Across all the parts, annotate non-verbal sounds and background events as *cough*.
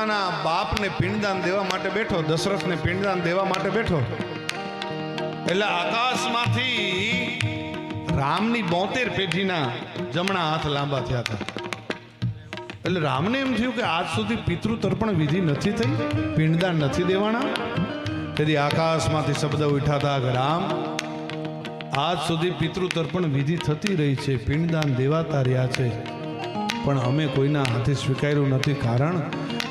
પોતાના બાપને પિંડદાન દેવા માટે બેઠો, દશરથને પિંડદાન દેવા માટે બેઠો. એટલે આકાશમાંથી રામની બોતેર પેઢીના જમણા હાથ લાંબા થયા હતા. એટલે રામને એમ થયું કે આજ સુધી પિતૃ તર્પણ વિધિ નથી થઈ, પિંડદાન નથી દેવાના. તેથી આકાશમાંથી શબ્દ ઉઠાતા કે રામ, આજ સુધી પિતૃ તર્પણ વિધિ થતી રહી છે, પિંડદાન દેવાતા રહ્યા છે. પણ અમે કોઈના હાથે સ્વીકાર્યું નથી. કારણ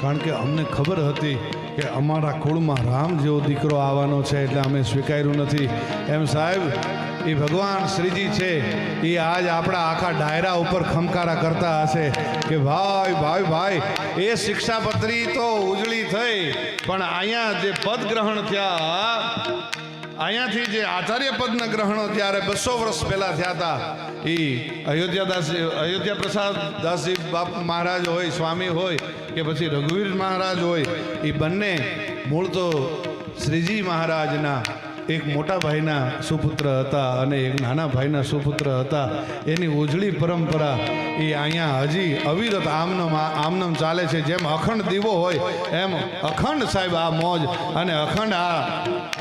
કારણ કે અમને ખબર હતી કે અમારા કુળમાં રામ જેવો દીકરો આવવાનો છે એટલે અમે સ્વીકાર્યું નથી. એમ સાહેબ, એ ભગવાન શ્રીજી છે, એ આજ આપણા આખા ડાયરા ઉપર ખમકારા કરતા હશે કે ભાઈ ભાઈ ભાઈ, એ શિક્ષાપત્રી તો ઉજળી થઈ. પણ અહીંયા જે પદ ગ્રહણ થયા અહીંયાથી જે આચાર્ય પદના ગ્રહણો ત્યારે બસો વર્ષ પહેલા થયા હતા એ અયોધ્યાદાસજી અયોધ્યા પ્રસાદ દાસજી બાપ મહારાજ હોય, સ્વામી હોય કે પછી રઘુવીર મહારાજ હોય એ બંને મૂળ તો શ્રીજી મહારાજના એક મોટા ભાઈના સુપુત્ર હતા અને એક નાના ભાઈના સુપુત્ર હતા. એની ઉજળી પરંપરા એ અહીંયા હજી અવિરત આમનમ આમનમ ચાલે છે. જેમ અખંડ દીવો હોય, એમ અખંડ સાહેબ આ મોજ અને અખંડ આ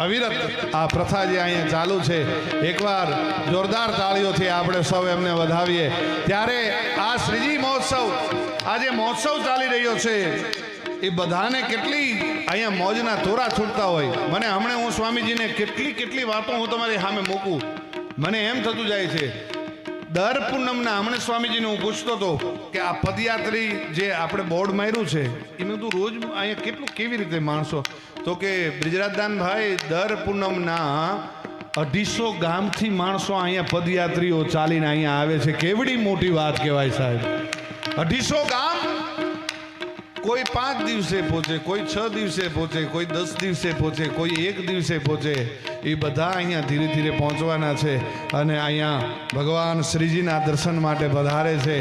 અવિરત આ પ્રથા જે અહીંયા ચાલુ છે. એકવાર જોરદાર તાળીઓથી આપણે સૌ એમને વધાવીએ. ત્યારે આ શ્રીજી મહોત્સવ, આ જે મહોત્સવ ચાલી રહ્યો છે એ બધાને કેટલી અહીંયા મોજના થોરા છૂટતા હોય. મને હમણાં હું સ્વામીજીને કેટલી કેટલી વાતો હું તમારી સામે મૂકું. મને એમ થતું જાય છે, દર પૂનમના હમણાં સ્વામીજીને હું પૂછતો હતો કે આ પદયાત્રી જે આપણે બોર્ડ માર્યું છે, એ મેં રોજ અહીંયા કેટલું કેવી રીતે માણસો? તો કે, બ્રિજરાજદાનભાઈ, દર પૂનમના અઢીસો ગામથી માણસો અહીંયા પદયાત્રીઓ ચાલીને અહીંયા આવે છે. કેવડી મોટી વાત કહેવાય સાહેબ. અઢીસો ગામ કોઈ પાંચ દિવસે પહોંચે, કોઈ છ દિવસે પહોંચે, કોઈ દસ દિવસે પહોંચે, કોઈ એક દિવસે પહોંચે, એ બધા અહીંયા ધીરે ધીરે પહોંચવાના છે અને અહીંયા ભગવાન શ્રીજીના દર્શન માટે વધારે છે.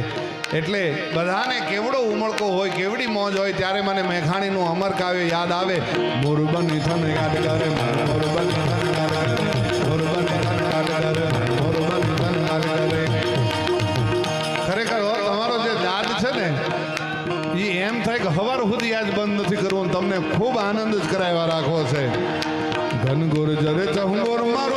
એટલે બધાને કેવડો ઉમળકો હોય, કેવડી મોજ હોય, ત્યારે મને મેઘાણીનું અમર કાવ્ય યાદ આવે. મોરબન થન ગાડ કરે સુધી આજ બંધ નથી કરવું તમને ખૂબ આનંદ જ કરાવ્યા રાખવો છે. ધન જરે ચહુંગોર મારો મારું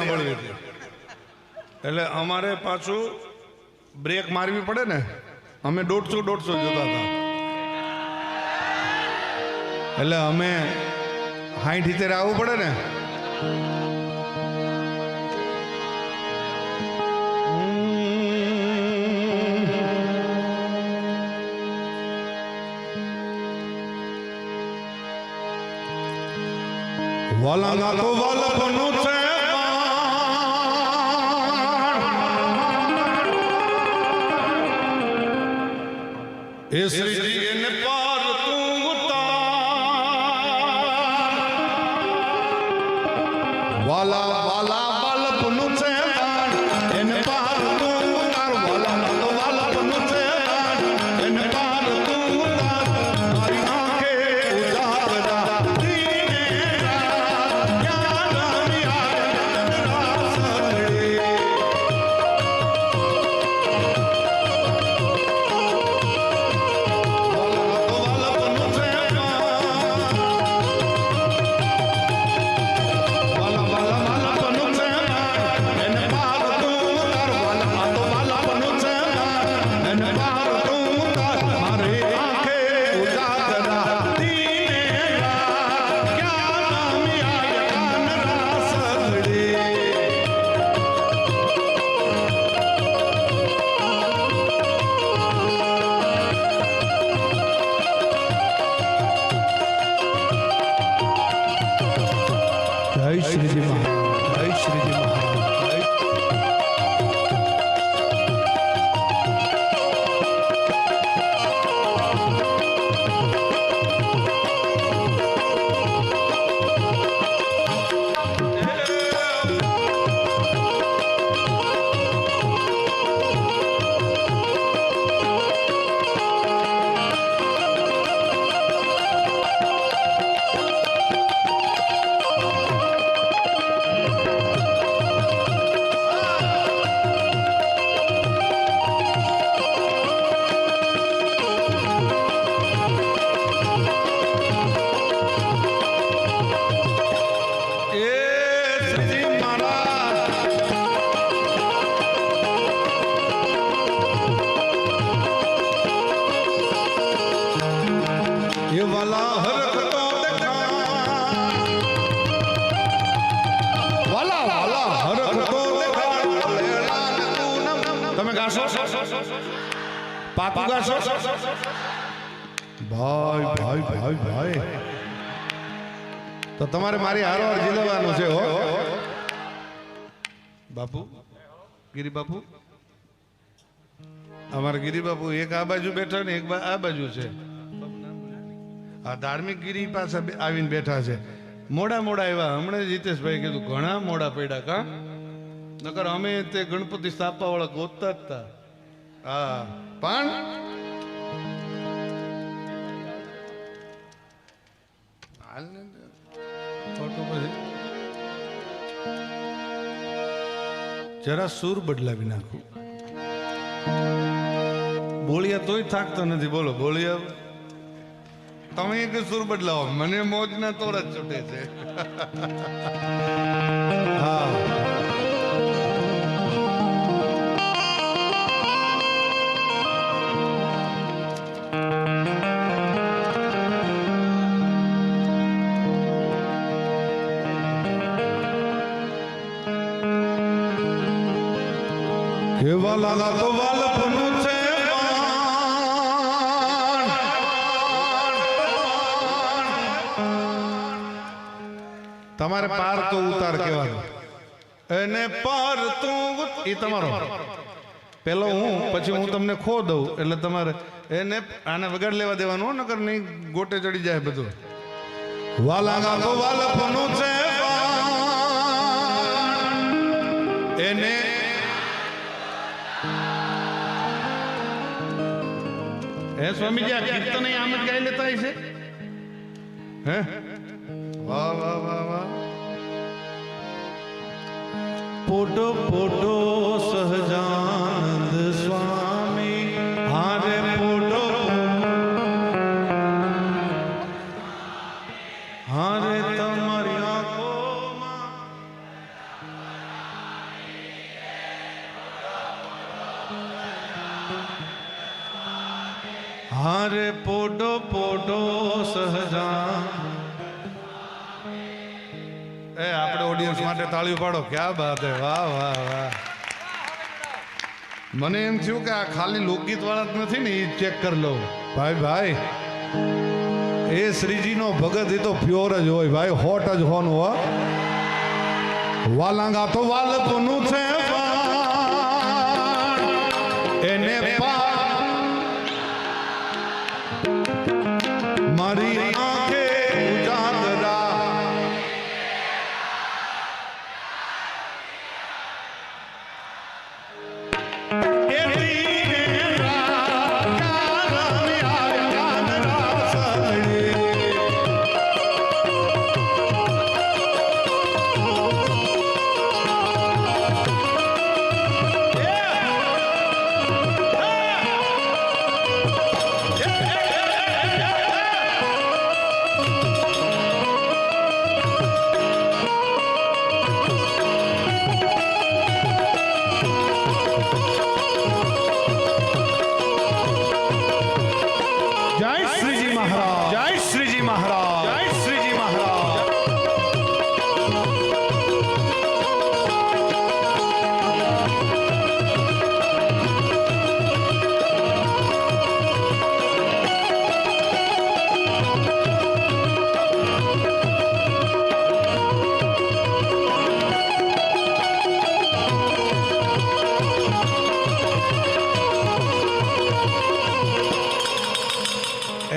સાંભળવી હતી એટલે અમારે પાછું બ્રેક મારવી પડે ને, અમે દોઢસો દોઢસો જોતા હતા. એટલે અમે હાઈઠ ઇતેર આવવું પડે ને. વાલાના તો વાલપનું એ શ્રીજી એને પાર તું ઉતાર. વાલા વાલા પાકું ગાશો. ભાઈ ભાઈ ભાઈ ભાઈ. તો તમારે મારી હારવાર જીલવાનું છે હો. બાપુ? ગિરી બાપુ અમારા ગિરી બાપુ એક આ બાજુ બેઠા ને એક બા- આ બાજુ છે. આ ધાર્મિક ગિરી પાસે બે- આવીને બેઠા છે. મોડા મોડા આવ્યા. હમણાં જ હિતેશભાઈ કીધું ઘણા મોડા પડ્યા કા? નકર અમે તે ગણપતિ સ્થાપવા વાળા ગોતતા જ હતા હા. પણ જરા સૂર બદલાવી નાખું. બોલિયા તોય થાકતો નથી. બોલો બોલિયા તમે એક સૂર બદલાવો. મને મોજના તોડ જ છૂટે છે. *laughs* હા. કેવા લાગા તો વાલપનું છે તમારે પાર તો ઉતાર કહેવાનું. એને પાર તો એ તમારો. પેલો હું, પછી હું તમને ખો દઉં, એટલે તમારે એને આને વગાડ લેવા દેવાનું નકર નહીં ગોટે ચડી જાય બધું. વાલાગા તો વાલપનું છે એને હે સ્વામીજી આ કીર્તન અહીં આમ જ ગાઈ લેતા હશે હે વાહ વાહ વાહ વાહ પોટો પોટો સહજાનંદ સ્વામી હારે પોટો હારે તમારી સહજાન. એ, આપણે ઓડિયન્સ માટે તાળી પાડો. ક્યાં બાત હે? વાહ વાહ વાહ. મને એમ થયું કે આ ખાલી લોકગીત વાળા નથી ને, એ ચેક કરી લઉં. ભાઈ ભાઈ, એ શ્રીજીનો ભગત, એ તો પ્યોર જ હોય. ભાઈ હોટ જ હોનું, હો. વાલાંગા તો વાલપનું છે મહારાજ. જય શ્રીજી મહારાજ.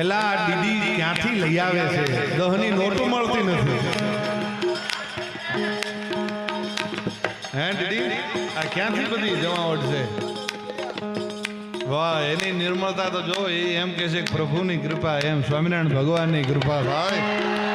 એલા આ દીદી ક્યાંથી લઈ આવે છે? દહની નોટો મળતી નથી. હે દીદી આ ક્યાંથી બધી જમાવટ છે? વાહ એની નિર્મળતા તો જો એ એમ કે છે કે પ્રભુની કૃપા એમ સ્વામિનારાયણ ભગવાનની કૃપા ભાઈ.